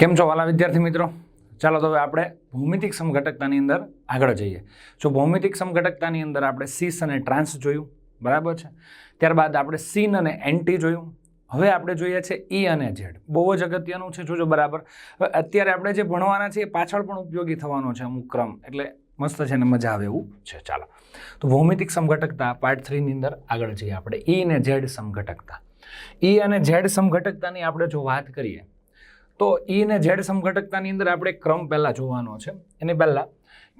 કેમ છો વાલા વિદ્યાર્થી મિત્રો? ચાલો તો હવે આપણે ભૌમિતિક સમઘટકતાની અંદર આગળ જઈએ. જો ભૌમિતિક સમઘટકતાની અંદર આપણે સીસ અને ટ્રાન્સ જોયું, બરાબર છે? ત્યારબાદ આપણે સીન અને એન્ટી જોયું. હવે આપણે જોઈએ છે ઈ અને ઝેડ. બહુ જ અગત્યનું છે, જોજો બરાબર. હવે અત્યારે આપણે જે ભણવાના છે એ પાછળ પણ ઉપયોગી થવાનો છે અમુક ક્રમ. એટલે મસ્ત છે ને મજા આવે એવું છે. ચાલો. તો ભૌમિતિક સમઘટકતા પાર્ટ થ્રીની અંદર આગળ જઈએ આપણે. ઈ અને ઝેડ સમઘટકતા. ઈ અને ઝેડ સમઘટકતાની આપણે જો વાત કરીએ તો ઈ ને ઝેડ સમઘટકતાની અંદર આપણે ક્રમ પહેલાં જોવાનો છે. એની પહેલાં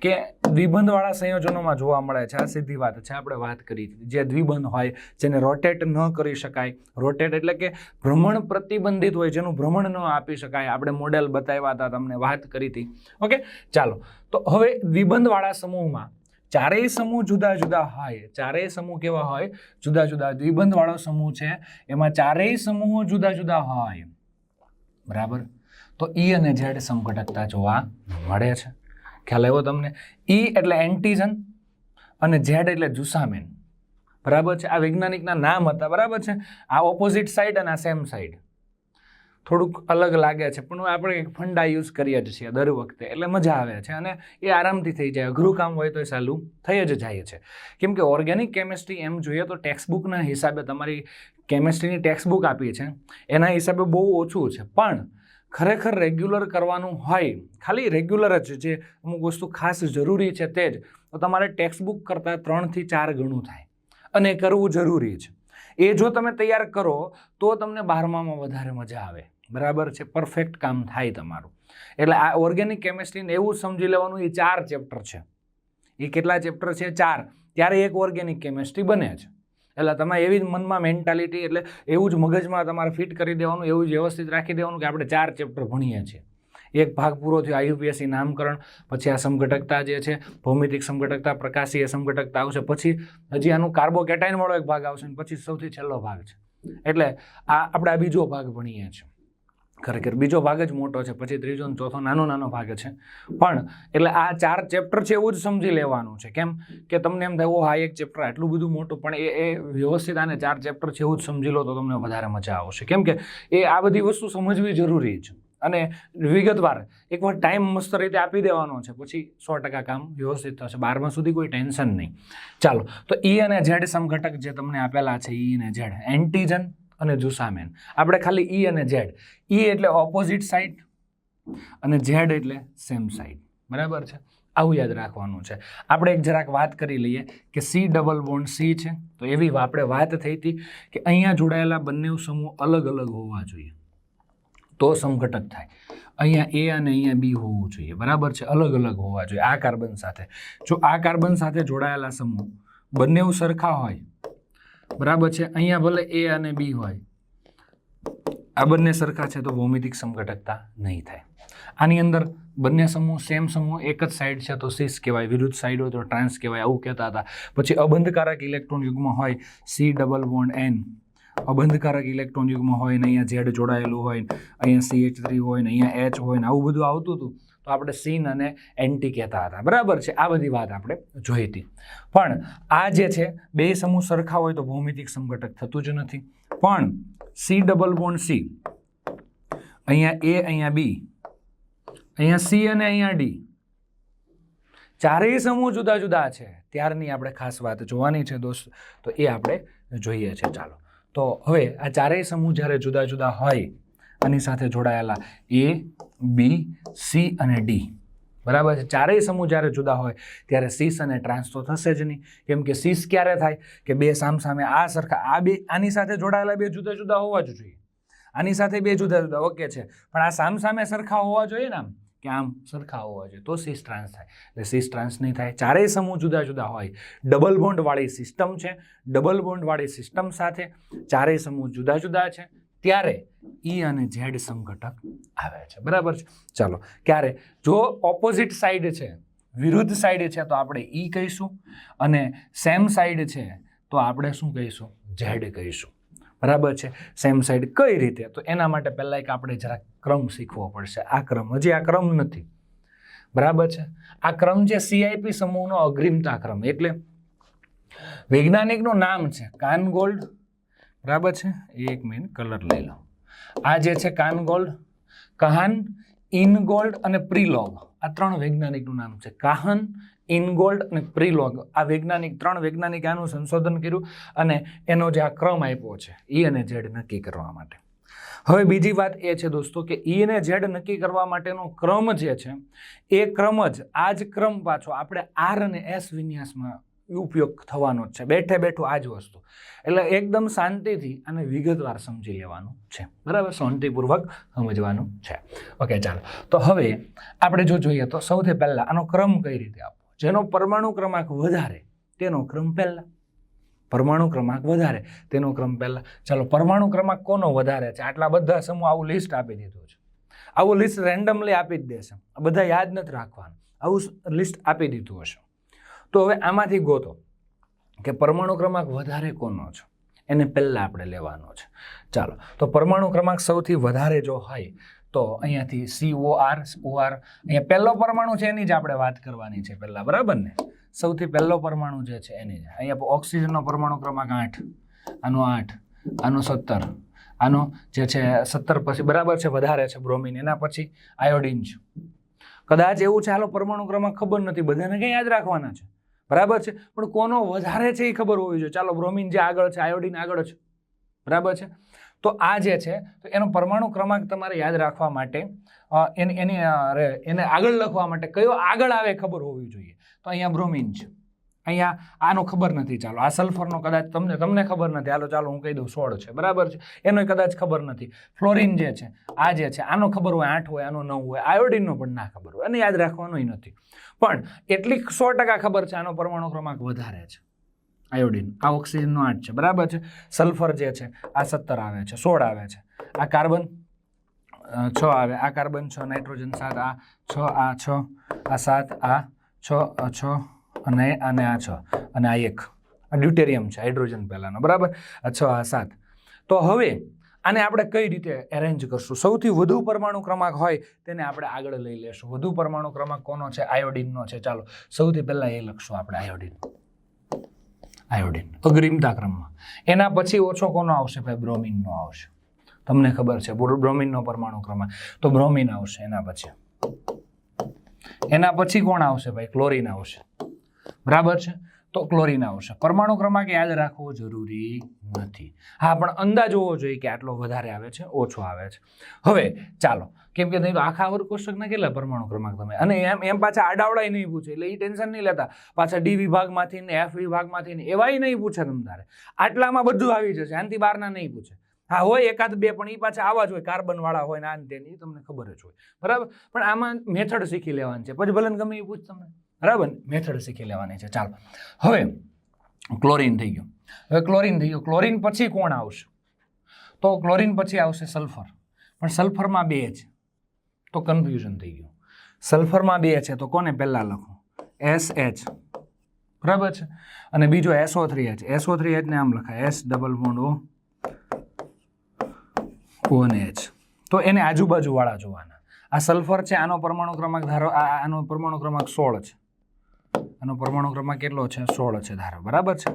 કે દ્વિબંધવાળા સંયોજનોમાં જોવા મળે છે. આ સીધી વાત છે. આપણે વાત કરી જે દ્વિબંધ હોય, જેને રોટેટ ન કરી શકાય. રોટેટ એટલે કે ભ્રમણ પ્રતિબંધિત હોય, જેનું ભ્રમણ ન આપી શકાય. આપણે મોડેલ બતાવ્યા હતા, તમને વાત કરી હતી. ઓકે ચાલો. તો હવે દ્વિબંધવાળા સમૂહમાં ચારેય સમૂહ જુદા જુદા હોય. ચારેય સમૂહ કેવા હોય? જુદા જુદા દ્વિબંધવાળો સમૂહ છે. એમાં ચારેય સમૂહો જુદા જુદા હોય. બરાબર? તો ઈ અને ઝેડ સમઘટકતા જોવા મળે છે. ખ્યાલ આવ્યો તમને? ઈ એટલે એન્ટીજન અને ઝેડ એટલે જુસામેન બરાબર છે? આ વૈજ્ઞાનિકના નામ હતા, બરાબર છે? આ ઓપોઝિટ સાઈડ અને આ સેમ સાઈડ થોડુંક અલગ લાગે છે, પણ આપણે એક ફંડા યુઝ કરીએ જ છીએ દર વખતે. એટલે મજા આવે છે અને એ આરામથી થઈ જાય. અઘરું કામ હોય તો એ સહેલું થઈ જ જાય છે. કેમ કે ઓર્ગેનિક કેમિસ્ટ્રી એમ જોઈએ તો ટેક્સ્ટબુકના હિસાબે તમારી કેમિસ્ટ્રીની ટેક્સ્ટબુક આપી છે. એના હિસાબે બહુ ઓછું છે. પણ ખરેખર રેગ્યુલર કરવાનું હોય, ખાલી રેગ્યુલર જ જે અમુક વસ્તુ ખાસ જરૂરી છે તે જ, તો તમારે ટેક્સ્ટ બુક કરતાં ત્રણથી ચાર ગણું થાય. અને કરવું જરૂરી છે. એ જો તમે તૈયાર કરો, તો તમને બારમામાં વધારે મજા આવે. બરાબર છે? પરફેક્ટ કામ થાય તમારું. એટલે આ ઓર્ગેનિક કેમિસ્ટ્રીને એવું સમજી લેવાનું એ ચાર ચેપ્ટર છે. એ કેટલા ચેપ્ટર છે? ચાર. ત્યારે એક ઓર્ગેનિક કેમિસ્ટ્રી બને છે. એટલે તમે એવી જ મનમાં મેન્ટાલિટી એટલે એવું જ મગજમાં તમારે ફિટ કરી દેવાનું, એવું જ વ્યવસ્થિત રાખી દેવાનું કે આપણે ચાર ચેપ્ટર ભણીએ છીએ. એક ભાગ પૂરો થયો આયુપીએસસી નામકરણ, પછી આ સમઘટકતા જે છે, ભૌમિતિક સમઘટકતા પ્રકાશીય સમઘટકતા આવશે, પછી હજી આનું કાર્બોકેટાઇનવાળો એક ભાગ આવશે અને પછી સૌથી છેલ્લો ભાગ છે. એટલે આ આપણે આ બીજો ભાગ ભણીએ છીએ. ખરેખર બીજો ભાગ જ મોટો છે, પછી ત્રીજો અને ચોથો નાનો નાનો ભાગ છે. પણ એટલે આ ચાર ચેપ્ટર છે એવું જ સમજી લેવાનું છે. કેમ કે તમને એમ થાય ઓ હા એક ચેપ્ટર આટલું બધું મોટું, પણ એ એ વ્યવસ્થિત આને ચાર ચેપ્ટર છે એવું જ સમજી લો તો તમને વધારે મજા આવશે. કેમ કે એ આ બધી વસ્તુ સમજવી જરૂરી છે. અને વિગતવાર, એકવાર ટાઈમ મસ્ત રીતે આપી દેવાનો છે, પછી સો ટકા કામ વ્યવસ્થિત થશે. બારમા સુધી કોઈ ટેન્શન નહીં. ચાલો, તો ઈ અને ઝેડ સમઘટક જે તમને આપેલા છે ઈ અને ઝેડ એન્ટીજન અને જુસામેન આપણે ખાલી ઈ અને ઝેડ. ઈ એટલે ઓપોઝિટ સાઈડ અને ઝેડ એટલે સેમ સાઈડ બરાબર છે? આવું યાદ રાખવાનું છે. આપણે એક જરાક વાત કરી લઈએ કે સી ડબલ બોન્ડ સી છે. તો એવી આપણે વાત થઈ હતી કે અહીંયા જોડાયેલા બંને સમૂહ અલગ અલગ હોવા જોઈએ. તો સમઘટક થાય. અહીંયા એ અને અહીંયા બી હોવું જોઈએ. બરાબર છે? અલગ અલગ હોવા જોઈએ આ કાર્બન સાથે. જો આ કાર્બન સાથે જોડાયેલા સમૂહ બંને સરખા હોય બરાબર છે? અહીંયા ભલે એ અને બી હોય. આ બંને સરખા છે તો ભૌમિતિક સમઘટકતા નહીં થાય. આની અંદર બંને સમૂહ સેમ સમૂહ, એક જ સાઈડ છે તો સિસ કહેવાય, વિરુદ્ધ સાઈડ હોય તો ટ્રાન્સ કહેવાય, આવું કહેતા હતા. પછી અબંધકારક ઇલેક્ટ્રોન યુગ્મ હોય સી ડબલ વોન્ડ એન અબંધકારક ઇલેક્ટ્રોન યુગમાં હોય ને અહીંયા ઝેડ જોડાયેલું હોય અહીંયા સી એચ થ્રી હોય ને અહીંયા એચ હોય ને આવું બધું આવતું હતું. તો આપણે સીન અને એન્ટી કહેતા હતા. બરાબર છે? આ બધી વાત આપણે જોઈ હતી પણ આ જે છે, બે સમૂહ સરખા હોય તો ભૌમિતિક સંગઠક થતું જ નથી. પણ સી ડબલ બોન્ડ સી, અહીંયા એ, અહીંયા બી, અહીંયા સી અને અહીંયા ડી, ચારેય સમૂહ જુદા જુદા છે. ત્યારની આપણે ખાસ વાત જોવાની છે દોસ્ત. તો એ આપણે જોઈએ છે. ચાલો. તો હવે આ ચારેય સમૂહ જ્યારે જુદા જુદા હોય, આની સાથે જોડાયેલા એ બી, સી અને ડી. બરાબર છે? ચારેય સમૂહ જ્યારે જુદા હોય, ત્યારે સીસ અને ટ્રાન્સ તો થશે જ નહીં. કેમ કે સીસ ક્યારે થાય? કે બે સામ સામે આ સરખા, આ બે, આની સાથે જોડાયેલા બે જુદા જુદા હોવા જ જોઈએ. આની સાથે બે જુદા જુદા, ઓકે છે. પણ આ સામ સામે સરખા હોવા જોઈએ ને આમ? કે આમ સરખા હોવા જોઈએ? તો સીસ ટ્રાન્સ થાય. એટલે સીસ ટ્રાન્સ નહીં થાય. ચારેય સમૂહ જુદા જુદા હોય. ડબલ બોન્ડવાળી સિસ્ટમ છે. ડબલ બોન્ડવાળી સિસ્ટમ સાથે ચારેય સમૂહ જુદા જુદા છે. ત્યારે ઈ અને ઝેડ સંઘટક આવે છે. બરાબર છે? ચાલો ક્યારે? જો ઓપોઝિટ સાઈડ છે વિરુદ્ધ સાઈડ છે તો આપણે ઈ કહીશું અને સેમ સાઈડ છે તો આપણે શું કહીશું? ઝેડ કહીશું. બરાબર છે? સેમ સાઈડ કઈ રીતે? તો એના માટે પહેલાં એક આપણે જરા ક્રમ શીખવો પડશે. આ ક્રમ હજી આ ક્રમ નથી. બરાબર છે? આ ક્રમ છે સીઆઈપી સમૂહનો અગ્રિમતા ક્રમ એટલે વૈજ્ઞાનિકનું નામ છે કાનગોલ્ડ બરાબર છે? એક મેઇન કલર લઈ લો. આ જે છે કાન ગોલ્ડ, કહાન ઇનગોલ્ડ અને પ્રીલોગ. આ ત્રણ વૈજ્ઞાનિકનું નામ છે. કાહન ઇનગોલ્ડ અને પ્રીલોગ. આ વૈજ્ઞાનિક, ત્રણ વૈજ્ઞાનિક આનું સંશોધન કર્યું અને એનો જે આ ક્રમ આપ્યો છે, ઈ અને ઝેડ નક્કી કરવા માટે. હવે બીજી વાત એ છે દોસ્તો કે ઈ અને ઝેડ નક્કી કરવા માટેનો ક્રમ જે છે, એ ક્રમ જ, આ જ ક્રમ પાછો આપણે આર અને એસ વિન્યાસમાં ઉપયોગ થવાનો જ છે. બેઠે બેઠું આ જ વસ્તુ. એટલે એકદમ શાંતિથી અને વિગતવાર સમજી લેવાનું છે. બરાબર? શાંતિપૂર્વક સમજવાનું છે. ઓકે ચાલો. તો હવે આપણે જો જોઈએ તો સૌથી પહેલાં આનો ક્રમ કઈ રીતે આપવો? જેનો પરમાણુ ક્રમાંક વધારે, તેનો ક્રમ પહેલાં. પરમાણુ ક્રમાંક વધારે, તેનો ક્રમ પહેલાં. ચાલો, પરમાણુ ક્રમાંક કોનો વધારે છે? આટલા બધા સમૂહ આવું લિસ્ટ આપી દીધું છે. આવું લિસ્ટ રેન્ડમલી આપી જ દેશે. બધા યાદ નથી રાખવાનું. આવું લિસ્ટ આપી દીધું હશે. તો હવે આમાંથી ગોતો કે પરમાણુ ક્રમાંક વધારે કોનો છે? એને પહેલાં આપણે લેવાનો છે. ચાલો, તો પરમાણુ ક્રમાંક સૌથી વધારે જો હોય, તો અહીંયાથી C O R O R અહીંયા પહેલો પરમાણુ છે એની જ આપણે વાત કરવાની છે પહેલાં, બરાબર ને? સૌથી પહેલો પરમાણુ જે છે એની જ. અહીંયા ઓક્સિજનનો પરમાણુ ક્રમાંક આઠ, આનો આઠ, આનો સત્તર, આનો જે છે સત્તર પછી બરાબર છે, વધારે છે બ્રોમિન, એના પછી આયોડિન છે. કદાચ એવું છે, હાલો પરમાણુ ક્રમાંક ખબર નથી, બધાને કંઈ યાદ રાખવાના છે? બરાબર છે? પણ કોનો વધારે છે એ ખબર હોવી જોઈએ. ચાલો, બ્રોમિન જે આગળ છે, આયોડિન આગળ છે બરાબર છે? તો આ જે છે, તો એનો પરમાણુ ક્રમાંક તમારે યાદ રાખવા માટે એને, એની આગળ લખવા માટે કયો આગળ આવે ખબર હોવી જોઈએ. તો અહીંયા બ્રોમિન છે. અહીંયા આનો ખબર નથી ચાલો. આ સલ્ફરનો કદાચ તમને તમને ખબર નથી. હાલો, ચાલો, હું કહી દઉં સોળ છે. બરાબર છે? એનો કદાચ ખબર નથી. ફ્લોરિન જે છે, આ જે છે, આનો ખબર હોય, આઠ હોય, આનો નવ હોય આયોડિનનો પણ ના ખબર હોય. અને યાદ રાખવાનું નથી. પણ એટલી સો ટકા ખબર છે, આનો પરમાણુ ક્રમાંક વધારે છે. આયોડિન આ ઓક્સિજનનો આઠ છે. બરાબર છે? સલ્ફર જે છે, આ સત્તર આવે છે, સોળ આવે છે. આ કાર્બન છ આવે. આ કાર્બન છ નાઇટ્રોજન સાત, આ છ આ છ, આ સાત, આ છ છ અને અને આ છ. અને આ એક. આ ડ્યુટેરિયમ છે, હાઇડ્રોજન પહેલાંનો. બરાબર? અચ્છા આ સાત. તો હવે આને આપણે કઈ રીતે એરેન્જ કરશું? સૌથી વધુ પરમાણુ ક્રમાંક હોય તેને આપણે આગળ લઈ લેશું. વધુ પરમાણુ ક્રમાંક કોનો છે? આયોડિનનો છે. ચાલો, સૌથી પહેલાં એ લખશું આપણે આયોડિન. આયોડિન. અગ્રિમતા ક્રમમાં. એના પછી ઓછો કોનો આવશે ભાઈ? બ્રોમિનનો આવશે. તમને ખબર છે, બ્રો- બ્રોમિનનો પરમાણુ ક્રમાંક. તો બ્રોમિન આવશે એના પછી. એના પછી કોણ આવશે ભાઈ? ક્લોરિન આવશે. બરાબર છે? તો ક્લોરિન આવશે. પરમાણુ ક્રમાંક યાદ રાખવો જરૂરી નથી. હા, પણ અંદાજ હોવો જોઈએ કે આટલો વધારે આવે છે, ઓછો આવે છે. હવે, ચાલો. કેમ કે નહીં તો આખા વર્ગ કોષ્ટકના કેટલા પરમાણુ ક્રમાંક તમે? અને એમ એમ પાછા આડાવડાય નહીં પૂછે, એટલે એ ટેન્શન નહીં લેતા. પાછા ડી વિભાગમાંથી ને એફ વિભાગમાંથી ને એવાય નહીં પૂછે તમ તારે. આટલામાં બધું આવી જશે, આનાથી બહારના નહીં પૂછે. હા, હોય એકાદ બે, પણ એ પાછા આવા જ હોય, કાર્બનવાળા હોય ને આ ને તે ને એ તમને ખબર જ હોય. બરાબર? પણ આમાં મેથડ શીખી લેવાની છે. પછી ભલે ગમે એ પૂછ તમને. બરાબર? મેથડ શીખી લેવાની છે. ચાલો. હવે ક્લોરિન થઈ ગયું. હવે ક્લોરિન થઈ ગયું. ક્લોરિન પછી કોણ આવશે? તો ક્લોરિન પછી આવશે સલ્ફર. પણ સલ્ફરમાં બે છે. તો કન્ફ્યુઝન થઈ ગયું. સલ્ફરમાં બે છે. તો કોને પહેલાં લખો? એસ એચ બરાબર છે? અને બીજો SO three H SO three એચને આમ લખાય. S double bond O O H તો એને આજુબાજુવાળા જોવાના. આ સલ્ફર છે. આનો પરમાણુ ક્રમાંક ધારો આનો પરમાણુ ક્રમાંક સોળ છે. આનો પરમાણુ ક્રમાંક કેટલો છે? સોળ છે ધારો. બરાબર છે?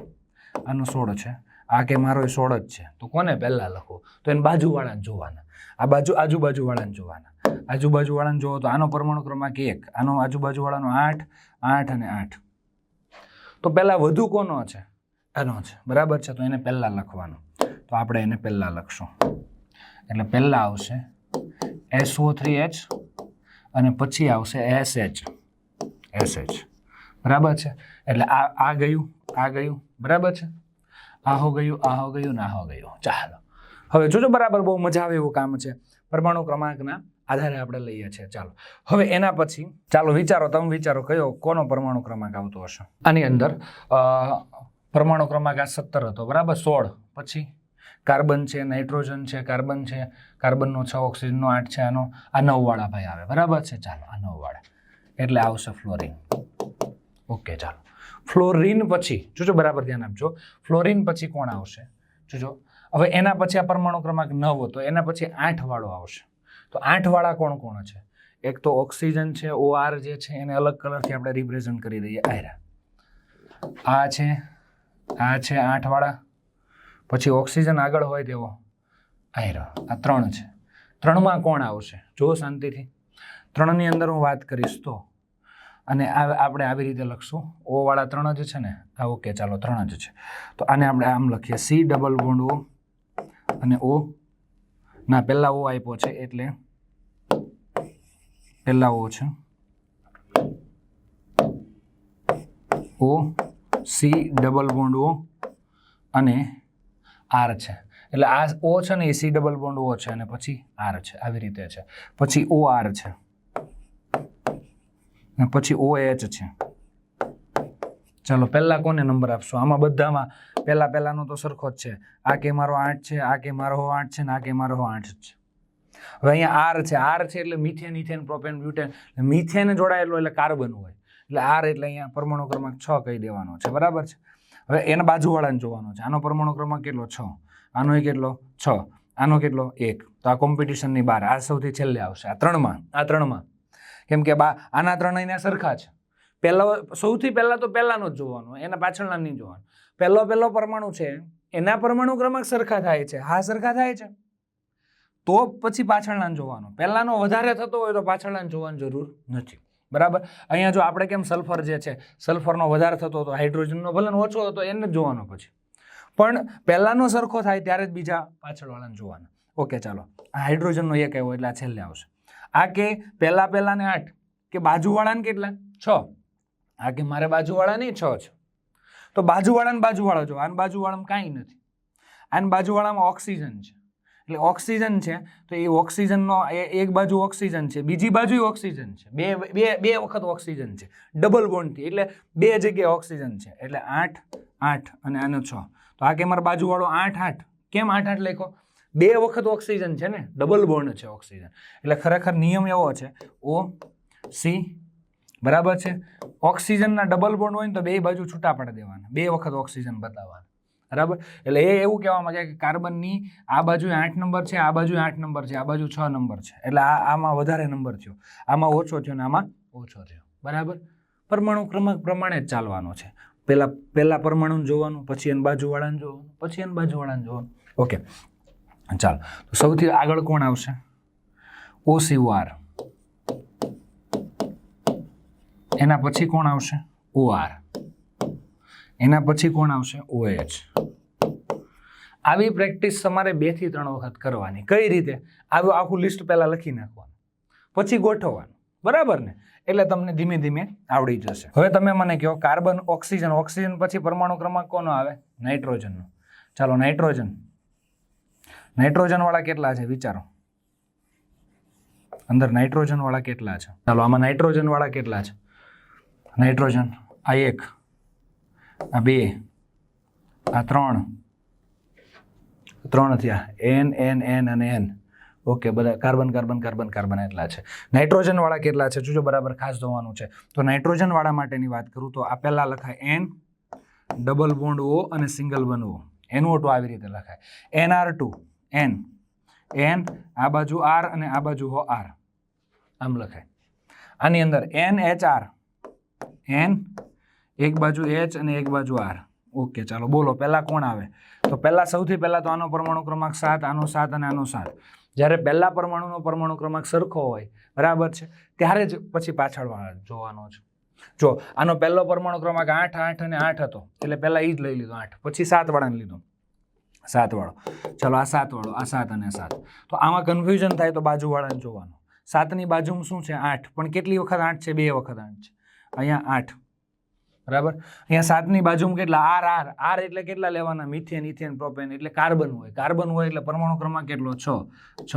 આનો સોળ છે. આ કે મારો એ સોળ જ છે. તો કોને પહેલાં લખો તો એને બાજુવાળાને જોવાના. આ બાજુ, આજુબાજુવાળાને જોવાના. આજુબાજુવાળાને જોવો તો આનો પરમાણુ ક્રમાંક એક, આનો આજુબાજુવાળાનો આઠ આઠ અને આઠ. તો પહેલાં વધુ કોનો છે? આનો છે. બરાબર છે? તો એને પહેલાં લખવાનું. તો આપણે એને પહેલાં લખશું. એટલે પહેલાં આવશે એસઓ થ્રી એચ અને પછી આવશે એસ એચ એસ એચ બરાબર છે? એટલે આ આ ગયું આ ગયું, બરાબર છે? આ હો ગયું આ હો ગયું ને હો ગયું. ચાલો. હવે જોજો બરાબર બહુ મજા આવે એવું કામ છે. પરમાણુ ક્રમાંકના આધારે આપણે લઈએ છીએ. ચાલો. હવે એના પછી, ચાલો વિચારો, તમે વિચારો, કયો, કોનો પરમાણુ ક્રમાંક આવતો હશે? આની અંદર પરમાણુ ક્રમાંક આ સત્તર હતો, બરાબર? સોળ. પછી? કાર્બન છે, નાઇટ્રોજન છે, કાર્બન છે. કાર્બનનો છ, ઓક્સિજનનો આઠ છે, આનો, આ નવવાળા ભાઈ આવે. બરાબર છે? ચાલો, આ નવવાળા એટલે આવશે ફ્લોરિન ઓકે, ચાલો. ફ્લોરિન પછી, જોજો બરાબર ધ્યાન આપજો. ફ્લોરિન પછી કોણ આવશે? જોજો. હવે એના પછી આ પરમાણુ ક્રમાંક નવ હતો. એના પછી આઠ વાળો આવશે. તો આઠ વાળા કોણ કોણ છે? એક તો ઓક્સિજન છે ઓ આર જે છે, એને અલગ કલરથી આપણે રિપ્રેઝન્ટ કરી દઈએ. આયરા. આ છે આ છે આઠ વાળા. પછી ઓક્સિજન આગળ હોય તેવો. આયરો. આ ત્રણ છે. ત્રણમાં કોણ આવશે? જો શાંતિથી. ત્રણની અંદર હું વાત કરીશ તો અને આ આપણે આવી રીતે લખશું. ઓવાળા ત્રણ જ છે ને? આ ઓકે, ચાલો ત્રણ જ છે. તો આને આપણે આમ લખીએ. સી ડબલ બોન્ડ ઓ અને ઓ ના, પહેલાં ઓ આપ્યો છે એટલે પહેલાં ઓ છે. O C double bond O અને આર છે. એટલે આ ઓ છે ને એ સી ડબલ બોન્ડ ઓ છે અને પછી આર છે. આવી રીતે છે. પછી ઓ આર છે. અને પછી ઓ એચ છે. ચાલો, પહેલાં કોને નંબર આપશો? આમાં બધામાં પહેલાં પહેલાંનો તો સરખો જ છે. આ કે મારો આઠ છે, આ કે મારો આઠ છે ને આ કે મારો આઠ છે. હવે અહીંયા આર છે. આર છે એટલે methane, ethane, propane, butane. Methane જોડાયેલો એટલે કાર્બન હોય. એટલે આર એટલે અહીંયા પરમાણુ ક્રમાંક છ કહી દેવાનો છે. બરાબર છે? હવે એના બાજુવાળાને જોવાનો છે. આનો પરમાણુ ક્રમાંક કેટલો? છ. આનો કેટલો? છ. આનો કેટલો? એક. તો આ કોમ્પિટિશનની બહાર આ સૌથી છેલ્લે આવશે. આ ત્રણમાં. આ ત્રણમાં. કેમ કે બા આના ત્રણ અહીંયા સરખા છે. પહેલો સૌથી પહેલાં તો પહેલાંનો જ જોવાનો, એના પાછળના નહીં જોવાનું. પહેલો પહેલો પરમાણુ છે, એના પરમાણુ ક્રમાંક સરખા થાય છે. હા, સરખા થાય છે. તો પછી પાછળના જોવાનો. પહેલાંનો વધારે થતો હોય તો પાછળના જોવાની જરૂર નથી. બરાબર? અહીંયા જો આપણે કેમ સલ્ફર જે છે, સલ્ફરનો વધારે થતો હતો હાઇડ્રોજનનો ભલે ઓછો હતો એને જ જોવાનો પછી. પણ પહેલાંનો સરખો થાય ત્યારે જ બીજા પાછળવાળાને જોવાના. ઓકે, ચાલો. હાઇડ્રોજનનો એક આવ્યો એટલે આ છેલ્લે આવશે. આ કે પહેલાં પહેલાંને આઠ? કે બાજુવાળાને કેટલા? છ. આ કે મારે બાજુવાળાને છ છે. તો બાજુવાળાને બાજુવાળા જો. આને બાજુવાળામાં કાંઈ નથી. આને બાજુવાળામાં ઓક્સિજન છે. એટલે ઓક્સિજન છે, તો એ ઓક્સિજનનો એક બાજુ ઓક્સિજન છે, બીજી બાજુ ઓક્સિજન છે. બે બે બે વખત ઓક્સિજન છે. ડબલ બોન્ડથી. એટલે બે જગ્યાએ ઓક્સિજન છે. એટલે આઠ આઠ અને આનો છ. તો આ કે મારા બાજુવાળો આઠ આઠ. કેમ આઠ આઠ લખો બે વખત ઓક્સિજન છે ને ડબલ બોન્ડ છે ઓક્સિજન. એટલે ખરેખર નિયમ એવો છે ઓ સી બરાબર છે? ઓક્સિજનના ડબલ બોન્ડ હોય ને તો બે બાજુ છૂટા પાડી દેવાના. બે વખત ઓક્સિજન બતાવવાના. બરાબર? એટલે એ એવું કહેવા માંગે કે કાર્બનની આ બાજુ આઠ નંબર છે, આ બાજુ આઠ નંબર છે, આ બાજુ છ નંબર છે. એટલે આ આમાં વધારે નંબર થયો. આમાં ઓછો થયો ને આમાં ઓછો થયો. બરાબર? પરમાણુ ક્રમાંક પ્રમાણે જ ચાલવાનો છે. પહેલાં પહેલાં પરમાણુને જોવાનું, પછી એન બાજુવાળાને જોવાનું, પછી એન બાજુવાળાને જોવાનું. ઓકે ચાલો, તો સૌથી આગળ કોણ આવશે? ઓસીઆર એના પછી કોણ આવશે? ઓઆર. એના પછી કોણ આવશે? ઓએચ. આવી પ્રેક્ટિસ તમારે બેથી ત્રણ વખત કરવાની. કઈ રીતે? આવું આખું લિસ્ટ પહેલા લખી નાખવાનું. પછી ગોઠવવાનું. બરાબર ને? એટલે તમને ધીમે ધીમે આવડી જશે. હવે તમે મને કહો, કાર્બન, ઓક્સિજન. ઓક્સિજન પછી પરમાણુ ક્રમાંક કોનો આવે? નાઇટ્રોજનનો. ચાલો, નાઇટ્રોજન. નાઇટ્રોજન વાળા કેટલા છે? વિચારો. અંદર નાઇટ્રોજનવાળા કેટલા છે? ચાલો, આમાં નાઇટ્રોજનવાળા કેટલા છે? નાઇટ્રોજન આ એક, આ બે, આ ત્રણ. ત્રણ થયા. એન એન એન અને એન ઓકે, બધા કાર્બન કાર્બન કાર્બન કાર્બન એટલા છે. નાઇટ્રોજનવાળા કેટલા છે? જોજો, બરાબર ખાસ જોવાનું છે. તો નાઇટ્રોજનવાળા માટેની વાત કરું તો આ પહેલાં લખાય એન ડબલ બોન્ડ ઓ અને સિંગલ બનવો એનું ઓટો આવી રીતે લખાય. NR two. એન એન આ બાજુ આર અને આ બાજુ હો આર આમ લખાય. આની અંદર એન એચ આર એન એક બાજુ એચ અને એક બાજુ આર ઓકે ચાલો બોલો, પહેલાં કોણ આવે? તો પહેલાં સૌથી પહેલાં તો આનો પરમાણુ ક્રમાંક સાત, આનો સાત અને આનો સાત. જ્યારે પહેલા પરમાણુનો પરમાણુ ક્રમાંક સરખો હોય, બરાબર છે? ત્યારે જ પછી પાછળ જોવાનો છે. જો, આનો પહેલો પરમાણુ ક્રમાંક આઠ આઠ અને આઠ હતો. એટલે પહેલાં એ જ લઈ લીધો, આઠ. પછી સાત વાળાને લીધો. સાત વાળો ચલો, આ સાતવાળો, આ સાત અને સાત. તો આમાં કન્ફ્યુઝન થાય તો બાજુવાળાને જોવાનું. સાતની બાજુમાં શું છે? આઠ. પણ કેટલી વખત આઠ છે? બે વખત આઠ છે. અહીંયા આઠ. બરાબર? અહીંયા સાતની બાજુમાં કેટલા? R R. આર એટલે કેટલા લેવાના? મિથેન, ઇથેન, પ્રોપેન એટલે કાર્બન હોય. કાર્બન હોય એટલે પરમાણુ ક્રમાંક કેટલો? છ. છ.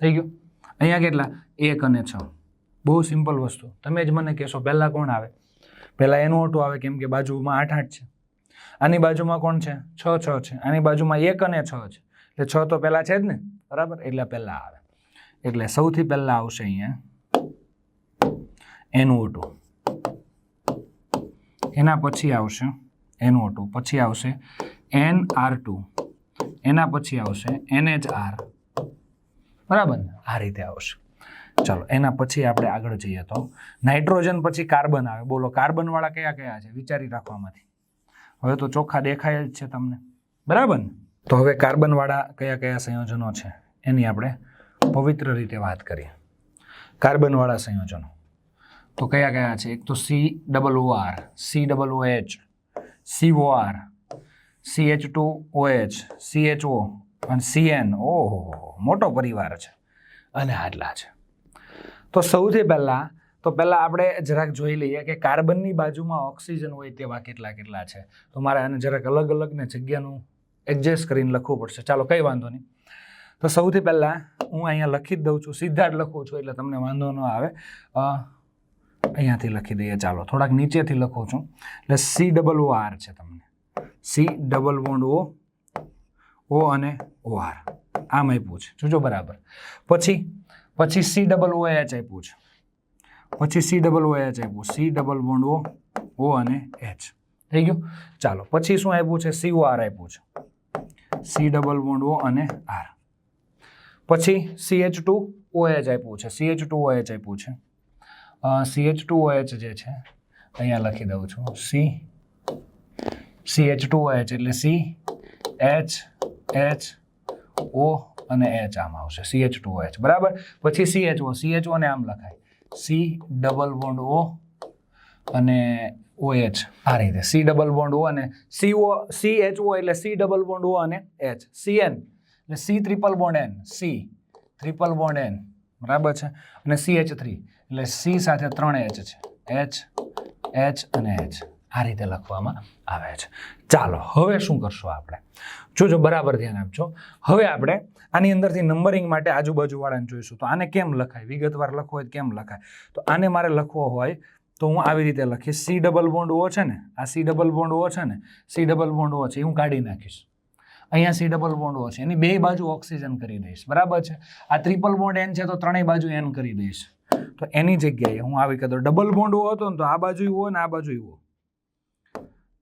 થઈ ગયું? અહીંયા કેટલા? એક અને છ. બહુ સિમ્પલ વસ્તુ. તમે જ મને કહેશો, પહેલાં કોણ આવે? પહેલાં એનું ઓટો આવે, કેમ કે બાજુમાં આઠ આઠ છે. આની બાજુમાં કોણ છે? છ છ છે. આની બાજુમાં એક અને છ છે. એટલે છ તો પહેલાં છે જ ને? બરાબર? એટલે પહેલાં આવે. એટલે સૌથી પહેલાં આવશે અહીંયા એનું ઓટું. એના પછી આવશે એન ઓ ટુ પછી આવશે એન આર ટુ. એના પછી આવશે એનએચ આર. બરાબર ને? આ રીતે આવશે. ચાલો, એના પછી આપણે આગળ જઈએ તો. નાઇટ્રોજન પછી કાર્બન આવે. બોલો, કાર્બનવાળા કયા કયા છે? વિચારી રાખવામાંથી હવે તો ચોખ્ખા દેખાય જ છે તમને. બરાબર ને? તો હવે કાર્બનવાળા કયા કયા સંયોજનો છે? એની આપણે પવિત્ર રીતે વાત કરીએ. કાર્બનવાળા સંયોજનો. તો કયા કયા છે? એક તો C double O R C double O H C O R C H two O H C H O અને સી એન ઓહો, મોટો પરિવાર છે. અને આટલા છે. તો સૌથી પહેલાં તો પહેલાં આપણે જરાક જોઈ લઈએ કે કાર્બનની બાજુમાં ઓક્સિજન હોય તેવા કેટલા કેટલા છે. તો મારે આને જરાક અલગ અલગ ને જગ્યાનું એડજસ્ટ કરીને લખવું પડશે. ચાલો, કંઈ વાંધો નહીં. તો સૌથી પહેલાં હું અહીંયા લખી જ દઉં છું. સીધા જ લખું છું, એટલે તમને વાંધો ન આવે. અહીંયાથી લખી દઈએ. ચાલો, થોડાક નીચેથી લખું છું. એટલે સી ડબલ ઓ આર છે તમને. C double bond O O અને ઓ આર આમ આપ્યું છે. જોજો બરાબર. પછી પછી સી ડબલ ઓ એચ આપ્યું છે. પછી સી ડબલ ઓ એચ આપ્યું. C double bond O O અને એચ થઈ ગયું? ચાલો, પછી શું આપ્યું છે? સી આર આપ્યું છે. સી ડબલ બોન્ડ ઓ અને આર પછી C H two O H આપ્યું છે. C H two O H આપ્યું છે. C H two O H જે છે, અહીંયા લખી દઉં છું. C C H two O H એટલે સી એચ એચ ઓ અને એચ આમ આવશે. સી એચ ટુ એચ બરાબર? પછી C H O C H ઓને આમ લખાય. સી ડબલ બોન્ડ ઓ અને ઓ એચ આ રીતે. સી ડબલ બોન્ડ ઓ અને C O C H O એટલે સી ડબલ બોન્ડ ઓ અને એચ સી એન એટલે C triple bond N C triple bond N બરાબર છે? અને સી એચ થ્રી એટલે સી સાથે ત્રણ એચ છે. એચ એચ અને એચ આ રીતે લખવામાં આવે છે. ચાલો, હવે શું કરશું આપણે? જોજો, બરાબર ધ્યાન આપજો. હવે આપણે આની અંદરથી નંબરિંગ માટે આજુબાજુવાળાને જોઈશું. તો આને કેમ લખાય? વિગતવાર લખવું હોય કેમ લખાય? તો આને મારે લખવો હોય તો હું આવી રીતે લખીશ. સી ડબલ બોન્ડ ઓ છે ને? આ સી ડબલ બોન્ડ ઓ છે ને? સી ડબલ બોન્ડ ઓ છે, એ હું કાઢી નાખીશ. અહીંયા સી ડબલ બોન્ડ ઓ છે. એની બે બાજુ ઓક્સિજન કરી દઈશ. બરાબર છે? આ ટ્રિપલ બોન્ડ એન છે તો ત્રણેય બાજુ એન કરી દઈશ. તો એની જગ્યાએ હું આવી કદો ડબલ બોન્ડ ઓ હતો ને, તો આ બાજુ ઓ ને આ બાજુ ઓ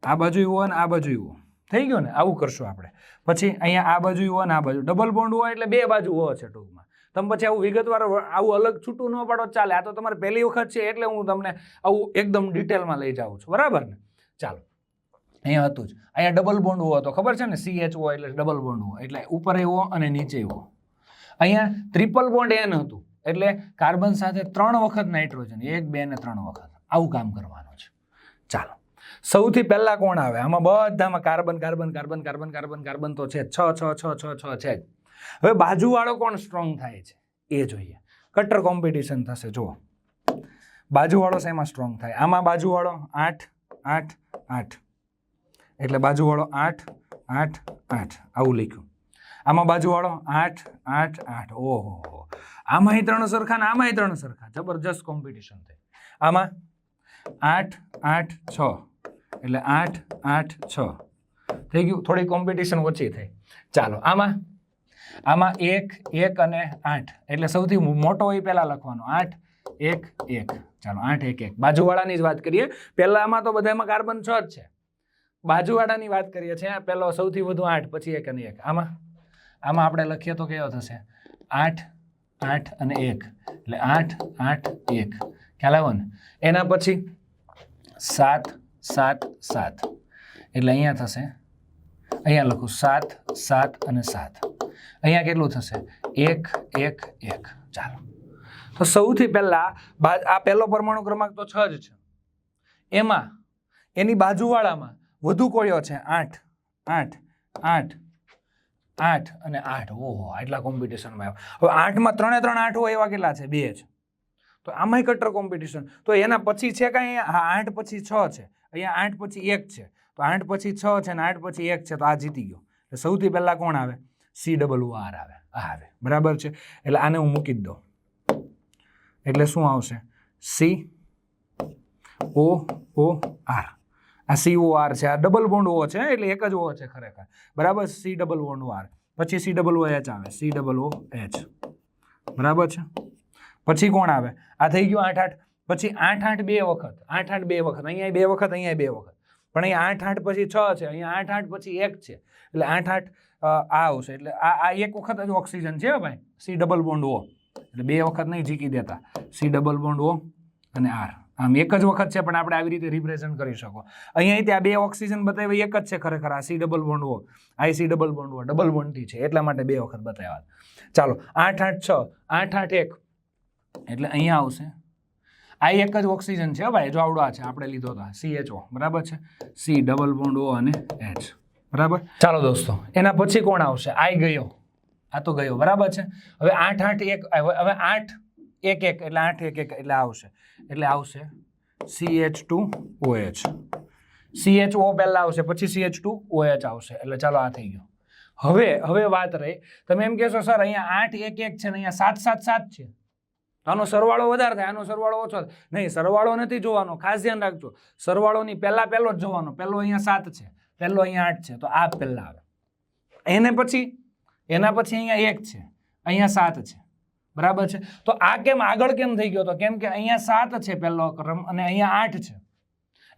આ બાજુ ઓ ને આ બાજુ ઓ થઈ ગયું ને? આવું કરશું આપણે. પછી અહીંયા આ બાજુ ઓ ને આ બાજુ. ડબલ બોન્ડ હોય એટલે બે બાજુ ઓ છે ટૂંકમાં. તમે પછી આવું વિગતવાર આવું અલગ છૂટું ન પાડો, ચાલે. આ તો તમારે પહેલી વખત છે, એટલે હું તમને આવું એકદમ ડિટેલમાં લઈ જાઉં છું. બરાબર ને? ચાલો. અહીંયા હતું જ. અહીંયા ડબલ બોન્ડ ઓ હતો ખબર છે ને? સી એચ ઓ એટલે ડબલ બોન્ડ ઓ એટલે ઉપર એવો અને નીચે એવો અહીંયા ટ્રિપલ બોન્ડ એન હતું. એટલે કાર્બન સાથે ત્રણ વખત નાઇટ્રોજન એક, બે ને ત્રણ વખત. આવું કામ કરવાનું છે. ચાલો. સૌથી પહેલાં કોણ આવે? આમાં બધામાં carbon carbon carbon carbon carbon carbon તો છે છ છ છ છ છ, છે જ. હવે બાજુવાળો કોણ સ્ટ્રોંગ થાય છે? એ જોઈએ. કટર કોમ્પિટિશન થશે, જુઓ. બાજુવાળો શેમાં સ્ટ્રોંગ થાય? આમાં બાજુવાળો? આઠ આઠ આઠ. એટલે બાજુવાળો આઠ આઠ આઠ. આવું લખ્યું. આમાં બાજુવાળો આઠ આઠ આઠ. ઓહો. આમાંય ત્રણ સરખા ને આમાંય ત્રણ સરખા. જબરજસ્ત કોમ્પિટિશન થઈ. આમાં આઠ આઠ, છ. એટલે આઠ આઠ, છ. થઈ ગયું? થોડી કોમ્પિટિશન ઓછી થઈ. ચાલો, આમાં આમાં એક એક અને આઠ. એટલે સૌથી મોટો હોય પહેલાં લખવાનો. આઠ, એક એક. ચાલો, આઠ, એક એક. બાજુવાળાની જ વાત કરીએ. પહેલાં આમાં તો બધામાં કાર્બન છ જ છે. બાજુવાળાની વાત કરીએ છીએ. પહેલો સૌથી વધુ આઠ, પછી એક અને એક. આમાં આમાં આપણે લખીએ તો કેવો થશે? આઠ આઠ અને એક. એટલે આઠ આઠ, એક. ખ્યાલ આવ્યો ને? એના પછી સાત સાત સાત. એટલે અહીંયા થશે, અહીંયા લખું સાત સાત અને સાત. અહીંયા કેટલું થશે? એક એક એક. ચાલો. તો સૌથી પહેલાં આ પહેલો પરમાણુ ક્રમાંક તો છ જ છે. એમાં, એની બાજુવાળામાં વધુ કોળિયો છે. આઠ આઠ આઠ આઠ અને આઠ. ઓહો, આટલા કોમ્પિટિશનમાં આવ્યો. હવે આઠમાં ત્રણે ત્રણ આઠ હોય એવા કેટલા છે? બે જ. તો આમાંય કટર કોમ્પિટિશન તો એના પછી છે કાંઈ આઠ પછી છ છે. અહીંયા આઠ પછી એક છે. તો આઠ પછી છ છે ને આઠ પછી એક છે, તો આ જીતી ગયો. એટલે સૌથી પહેલાં કોણ આવે? સી ડબલ આર આવે. આ આવે. બરાબર છે? એટલે આને હું મૂકી જ દઉં. એટલે શું આવશે? C O O R. આ સી ઓ આર છે. આ ડબલ બોન્ડ ઓ છે, એટલે એક જ ઓ છે ખરેખર. બરાબર? C double bond R. પછી સી ડબલ ઓ એચ આવે. C double O H. બરાબર છે? પછી કોણ આવે? આ થઈ ગયું આઠ આઠ. પછી આઠ આઠ બે વખત, આઠ આઠ બે વખત, અહીંયા બે વખત, અહીંયા બે વખત. પણ અહીંયા આઠ આઠ પછી છ છે, અહીંયા આઠ આઠ પછી એક છે. એટલે આઠ આઠ આ આવશે. એટલે આ આ એક વખત જ ઓક્સિજન છે ભાઈ, સી ડબલ બોન્ડ ઓ. એટલે બે વખત નહીં જીકી દેતા. સી ડબલ બોન્ડ ઓ અને આર. આમ એક જ વખત છે, પણ આપણે આવી રીતે રિપ્રેઝન્ટ કરી શકો. અહીંયા ત્યાં બે ઓક્સિજન બતાવ્યા, એક જ છે ખરેખર, આ સી ડબલ બોન્ડ ઓ. આઈ C double bond O double બોન્ડથી છે. એટલા માટે બે વખત બતાવ્યા. ચાલો, આઠ આઠ છ, આઠ આઠ એક. એટલે અહીંયા આવશે. આ એક જ ઓક્સિજન છે ભાઈ જો આવડો છે, આપણે લીધો હતો સી એચ ઓ બરાબર છે? સી ડબલ બોન્ડ ઓ અને એચ બરાબર? ચાલો દોસ્તો, એના પછી કોણ આવશે? આઈ ગયો. આ તો ગયો, બરાબર છે? હવે આઠ આઠ એક, હવે આઠ એક એક, એટલે આઠ એક એક એટલે આવશે. એટલે આવશે C H two O H C H O પહેલાં આવશે, પછી C H two O H આવશે. એટલે ચાલો આ થઈ ગયો. હવે હવે વાત રહી. તમે એમ કહેશો, સર, અહીંયા આઠ એક એક છે ને, અહીંયા સાત સાત સાત છે? આનો સરવાળો વધારે થાય, આનો સરવાળો ઓછો થાય. નહીં, સરવાળો નથી જોવાનો. ખાસ ધ્યાન રાખજો. સરવાળોની પહેલા પહેલો જ જોવાનો. પહેલો અહીંયા સાત છે. પહેલો અહીંયા આઠ છે. તો આ પહેલા આવે. એને પછી, એના પછી અહીંયા એક છે. અહીંયા સાત છે. બરાબર છે? તો આ કેમ આગળ કેમ થઈ ગયો તો? કેમ કે અહીંયા સાત છે પહેલો ક્રમ અને અહીંયા આઠ છે.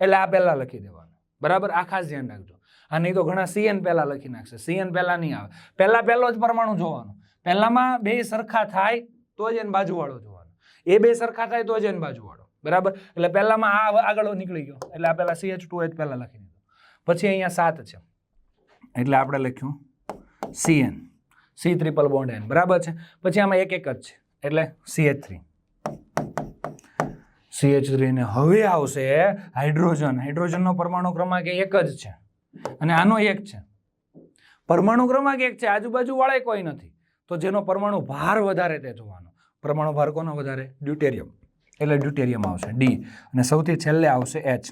એટલે આ પહેલા લખી દેવાનું. બરાબર? આ ખાસ ધ્યાન રાખજો. આ નહીં તો ઘણા સીએન પહેલા લખી નાખશે. સીએન પહેલા નહીં આવે. પહેલા પહેલો જ પરમાણુ જોવાનો. પહેલામાં બે સરખા થાય, તો જ એને બાજુવાળો જોવાનો. એ બે સરખા થાય તો જ એન બાજુવાળો બરાબર? એટલે પહેલામાં આ આગળ નીકળી ગયો. એટલે આ પહેલાં સીએચ ટુ એચ પહેલાં લખી દીધું. પછી અહીંયા સાત છે. એટલે આપણે લખ્યું CN C triple bond N બરાબર છે? પછી આમાં એક એક જ છે. એટલે સીએચ થ્રી સીએચ થ્રી ને હવે આવશે હાઇડ્રોજન. હાઇડ્રોજનનો પરમાણુ ક્રમાંક એક જ છે. અને આનો એક છે. પરમાણુ ક્રમાંક એક છે. આજુબાજુ વાળા કોઈ નથી. તો જેનો પરમાણુ ભાર વધારે તે જોવાનો. પરમાણુ ભાર કોનો વધારે? ડ્યુટેરિયમ. એટલે ડ્યુટેરિયમ આવશે. ડી અને સૌથી છેલ્લે આવશે એચ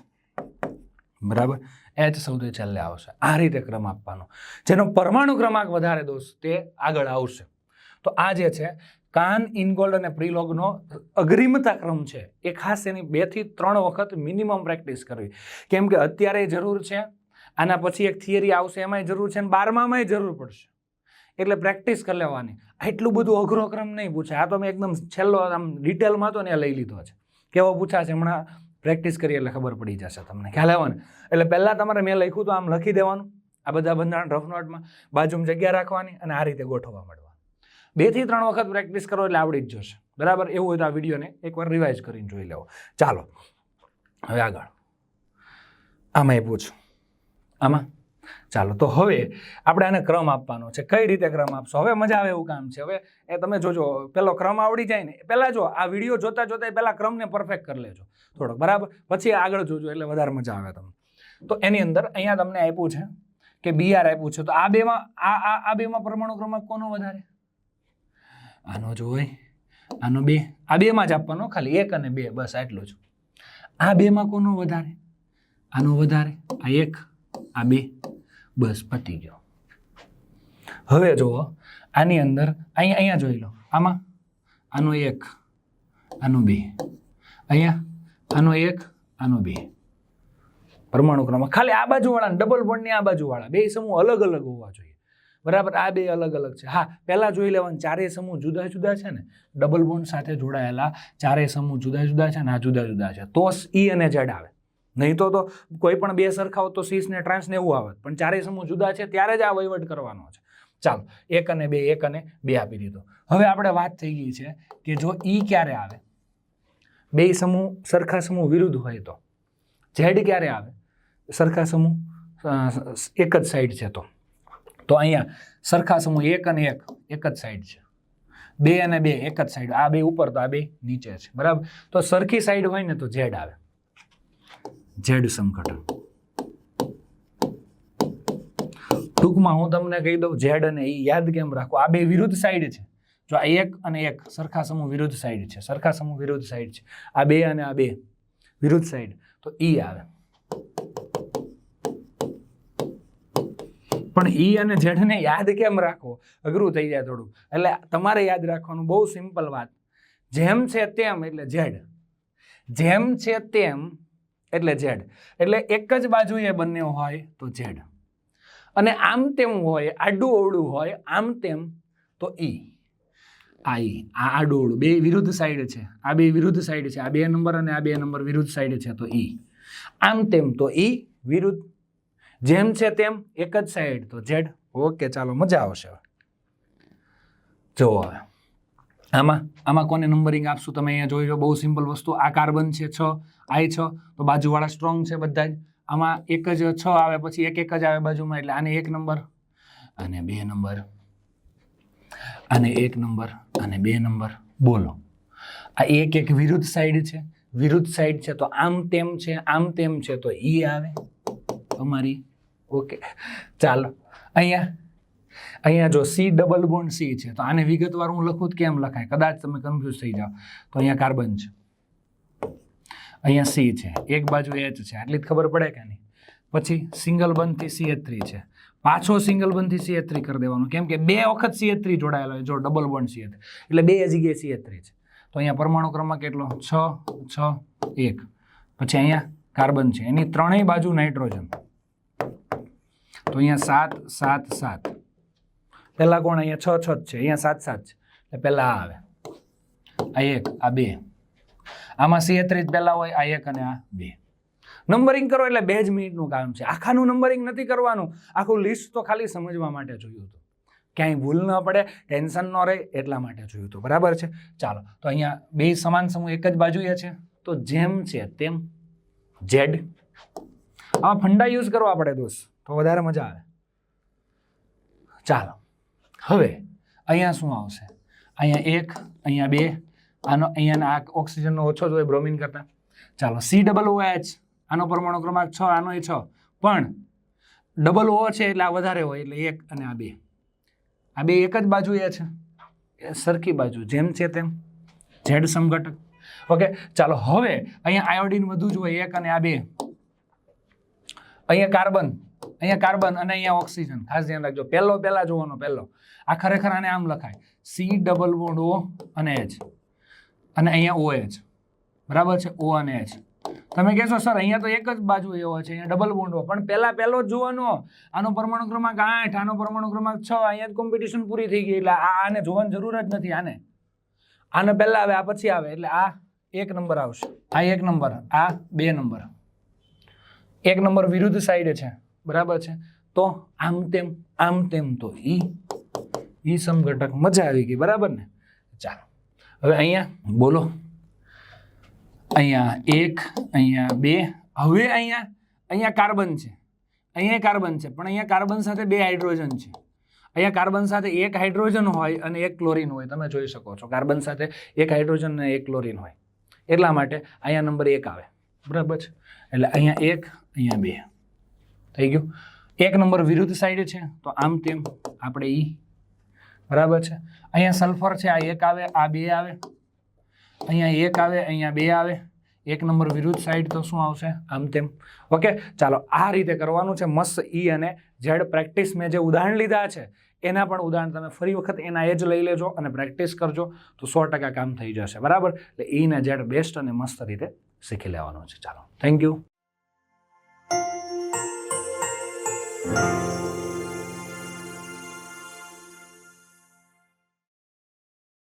બરાબર? એચ સૌથી છેલ્લે આવશે. આ રીતે ક્રમ આપવાનો. જેનો પરમાણુ ક્રમાંક વધારે દોસ્ત તે આગળ આવશે. તો આ જે છે, કાન, ઇનગોલ્ડ અને પ્રીલોગનો અગ્રિમતા ક્રમ છે. એ ખાસ એની બેથી ત્રણ વખત મિનિમમ પ્રેક્ટિસ કરવી. કેમ કે અત્યારે જરૂર છે, આના પછી એક થિયરી આવશે, એમાંય જરૂર છે અને બારમામાંય જરૂર પડશે. એટલે પ્રેક્ટિસ કરી લેવાની. એટલું બધું અઘરો ક્રમ નહીં પૂછે આ તો મેં એકદમ છેલ્લો આમ ડિટેલમાં તો ને લઈ લીધો છે. કેવો પૂછાશે હમણાં? પ્રેક્ટિસ કરી એટલે ખબર પડી જશે તમને. ખ્યાલ આવે ને? એટલે પહેલાં તમારે મેં લખ્યું તો આમ લખી દેવાનું. આ બધા બંધારણ રફ નોટમાં બાજુમાં જગ્યા રાખવાની અને આ રીતે ગોઠવવા મળવા બેથી ત્રણ વખત પ્રેક્ટિસ કરો એટલે આવડી જ જશે. બરાબર? એવું હોય તો આ વિડીયોને એકવાર રિવાઇઝ કરીને જોઈ લેવો. ચાલો. હવે આગળ. આમાં એ પૂછું. આમાં? ચાલો તો હવે આપણે આને ક્રમ આપવાનો છે. કઈ રીતે ક્રમ આપશો? હવે મજા આવે એવું કામ છે. હવે એ તમે જોજો, પેલો ક્રમ આવડી જાય ને પહેલાં જો આ વીડિયો જોતા જોતા પહેલાં ક્રમને પરફેક્ટ કરી લેજો. થોડોક, બરાબર? પછી આગળ જોજો, એટલે વધારે મજા આવે તમને. તો એની અંદર અહીંયા તમને આપ્યું છે કે બીઆર આપ્યું છે. તો આ બેમાં, આ આ આ બેમાં પરમાણુ ક્રમાંક કોનો વધારે? આનો જો હોય. આનો બે, આ બેમાં જ આપવાનો, ખાલી એક અને બે, બસ આટલું જ. આ બેમાં કોનો વધારે? આનો વધારે? આ એક, આ બે. બસ પતી ગયો. હવે જુઓ, આની અંદર, અહીંયા અહીંયા જોઈ લો. આમાં, આનો એક, આનો બે. અહીંયા, આનો એક, આનો બે. પરમાણુ ક્રમાંક. ખાલી આ બાજુવાળા ડબલ બોન્ડની આ બાજુવાળા. બે સમૂહ અલગ અલગ હોવા જોઈએ. બરાબર, આ બે અલગ અલગ છે. હા, પહેલાં જોઈ લેવાનું, ચારેય સમૂહ જુદા જુદા છે ને? ડબલ બોન્ડ સાથે જોડાયેલા ચારેય સમૂહ જુદા જુદા છે ને? આ જુદા જુદા છે. તો ઈ અને ઝેડ આવે. નહીં તો તો કોઈ પણ બે સરખા હોત તો સીસ ને ટ્રાન્સ ને એવું આવે. પણ ચારેય સમૂહ જુદા છે ત્યારે જ આ વહીવટ કરવાનો છે. ચાલો, એક અને બે, એક અને બે આપી દીધો. હવે આપણે વાત થઈ ગઈ છે કે જો ઈ ક્યારે આવે? બે સમૂહ, સરખા સમૂહ વિરુદ્ધ હોય તો. ઝેડ ક્યારે આવે? સરખા સમૂહ એક જ સાઈડ છે તો. તો અહીંયા સરખા સમૂહ એક અને એક એક જ સાઈડ છે. બે અને બે, એક જ સાઈડ આ બે ઉપર તો આ બે નીચે છે. બરાબર? તો સરખી સાઈડ હોય ને તો ઝેડ આવે. ઝેડ સંગઠન. ટૂંકમાં હું તમને કહી દઉં, ઝેડ અને ઈ યાદ કેમ રાખો? આ બે વિરુદ્ધ સાઈડ છે. જો આ એક અને એક, સરખા સમૂહ વિરુદ્ધ સાઈડ છે. સરખા સમૂહ વિરુદ્ધ સાઈડ છે. આ બે અને આ બે વિરુદ્ધ સાઈડ તો ઈ આવે. પણ ઈ અને ઝેડને યાદ કેમ રાખવો અઘરું થઈ જાય થોડું એટલે તમારે યાદ રાખવાનું બહુ સિમ્પલ વાત. જેમ છે તેમ, એટલે ઝેડ. જેમ છે તેમ એટલે ઝેડ. એટલે એક જ બાજુએ બંને હોય તો ઝેડ. અને આમ તેમ હોય આડું અવળું હોય આમ તેમ તો ઈ. આ ઈ. આ આડું અવળું. બે વિરુદ્ધ સાઈડ છે. આ બે વિરુદ્ધ સાઈડ છે. આ બે નંબર અને આ બે નંબર વિરુદ્ધ સાઈડ છે તો ઈ. આમ તેમ તો ઈ વિરુદ્ધ. જેમ છે તેમ એક જ સાઈડ તો ઝેડ. ઓકે ચાલો મજા આવશે હવે. જુઓ હવે. આમાં આમાં કોને નંબરિંગ આપશું? તમે અહીંયા જોઈ લો, બહુ સિમ્પલ વસ્તુ. આ કાર્બન છે છ આઈ છ, તો બાજુવાળા સ્ટ્રોંગ છે બધા જ આમાં એક જ છ આવે, પછી એક એક જ આવે બાજુમાં, એટલે આને એક નંબર અને બે નંબર અને એક નંબર અને બે નંબર બોલો. આ એક એક વિરુદ્ધ સાઈડ છે. વિરુદ્ધ સાઈડ છે તો આમ તેમ છે, આમ તેમ છે, તો ઈ આવે. અમારી, ઓકે. ચાલો. અહીંયા અહીંયા જો સી ડબલ બોન્ડ સી છે, તો આને વિગતવાર હું લખું તો કેમ લખાય? કદાચ તમે કન્ફ્યુઝ થઈ જાઓ. તો અહીંયા કાર્બન છે. અહીંયા સી છે. એક બાજુ એચ છે. આટલી જ ખબર પડે કે નહીં? પછી સિંગલ બંધથી સી થ્રી છે. પાછો સિંગલ બંધથી સી થ્રી કરી દેવાનું. કેમ કે બે વખત સી થ્રી જોડાયેલો હોય જો ડબલ બોન્ડ સી એટલે બે જગ્યાએ સી થ્રી છે. તો અહીંયા પરમાણુ ક્રમાંક કેટલો? છ છ, એક. પછી અહીંયા કાર્બન છે. એની ત્રણેય બાજુ નાઇટ્રોજન તો અહીંયા સાત સાત સાત. પહેલાં કોણ અહીંયા છ છ જ છે? અહીંયા સાત સાત છે. એટલે પહેલાં આ આવે. આ એક, આ બે. આમાં સી પહેલા પહેલાં હોય, આ એક અને આ બે. નંબરિંગ કરો એટલે બે જ મિનિટનું કામ છે. આખાનું નંબરિંગ નથી કરવાનું. આખું લિસ્ટ તો ખાલી સમજવા માટે જોયું હતું. ક્યાંય ભૂલ ન પડે ટેન્શન ન રહે, એટલા માટે જોયું હતું. બરાબર છે? ચાલો. તો અહીંયા બે સમાન સમૂહ એક જ બાજુએ છે. તો જેમ છે તેમ ઝેડ. આ ફંડા યુઝ કરવા પડે દોસ્ત. તો વધારે મજા આવે. ચાલો. હવે, અહીંયા શું આવશે? અહીંયા એક, અહીંયા બે, આનો અહીંયા આ ઓક્સિજનનો ઓછો જ હોય બ્રોમિન કરતાં. ચાલો સી ડબલ ઓ એચ આનો પરમાણુ ક્રમાંક છ, આનો એ છ. પણ ડબલ ઓ છે એટલે આ વધારે હોય, એટલે એક અને આ બે. આ બે એક જ બાજુ એ છે. સરખી બાજુ, જેમ છે તેમ. ઝેડ સમઘટક. ઓકે ચાલો, હવે અહીંયા આયોડિન વધુ જ હોય, એક અને આ બે. અહીંયા કાર્બન. અહીંયા કાર્બન અને અહીંયા ઓક્સિજન. ખાસ ધ્યાન રાખજો. પહેલો, પહેલા જોવાનો, પહેલો. આ ખરેખર આને આમ લખાય. સી ડબલ બોન્ડ ઓ અને એચ અને અહીંયા ઓ એચ બરાબર છે? ઓ અને એચ તમે કહેશો, સર, અહીંયા તો એક જ બાજુ એવો છે, અહીંયા ડબલ બોન્ડ પણ પહેલા, પહેલો જ જોવાનો. આનો પરમાણુ ક્રમાંક આઠ, આનો પરમાણુ ક્રમાંક છ, અહીંયા જ કોમ્પિટિશન પૂરી થઈ ગઈ. એટલે આ આને જોવાની જરૂર જ નથી આને. આને પહેલા આવે, આ પછી આવે. એટલે આ એક નંબર આવશે. આ એક નંબર, આ બે નંબર. એક નંબર વિરુદ્ધ સાઈડે છે. બરાબર છે? તો આમ તેમ આમ તેમ તો ઈ ઈ સમઘટક મજા આવી ગઈ, બરાબર ને? ચાલો, હવે અહીંયા બોલો. અહીંયા એક, અહીંયા બે, હવે અહીંયા અહીંયા કાર્બન છે. અહીંયા કાર્બન છે, પણ અહીંયા કાર્બન સાથે બે હાઇડ્રોજન છે. અહીંયા કાર્બન સાથે એક હાઇડ્રોજન હોય અને એક ક્લોરીન હોય, તમે જોઈ શકો છો. કાર્બન સાથે એક હાઇડ્રોજન અને એક ક્લોરિન હોય. એટલા માટે અહીંયા નંબર એક આવે. બરાબર છે? એટલે અહીંયા એક, અહીંયા બે. થઈ ગયું. એક નંબર વિરુદ્ધ સાઈડ છે. તો આમ તેમ આપણે ઈ બરાબર છે. અહીંયા સલ્ફર છે, આ એક આવે, આ બે આવે. અહીંયા એક આવે, અહીંયા બે આવે. એક નંબર વિરુદ્ધ સાઈડ તો શું આવશે? આમ તેમ. ઓકે ચાલો, આ રીતે કરવાનું છે. મસ્ત ઈ અને ઝેડ પ્રેક્ટિસ મેં જે ઉદાહરણ લીધા છે, એના પણ ઉદાહરણ તમે ફરી વખત એના એ જ લઈ લેજો અને પ્રેક્ટિસ કરજો તો સો ટકા કામ થઈ જશે. બરાબર? એટલે ઈ ને ઝેડ બેસ્ટ અને મસ્ત રીતે શીખી લેવાનું છે. ચાલો થેન્ક યુ です。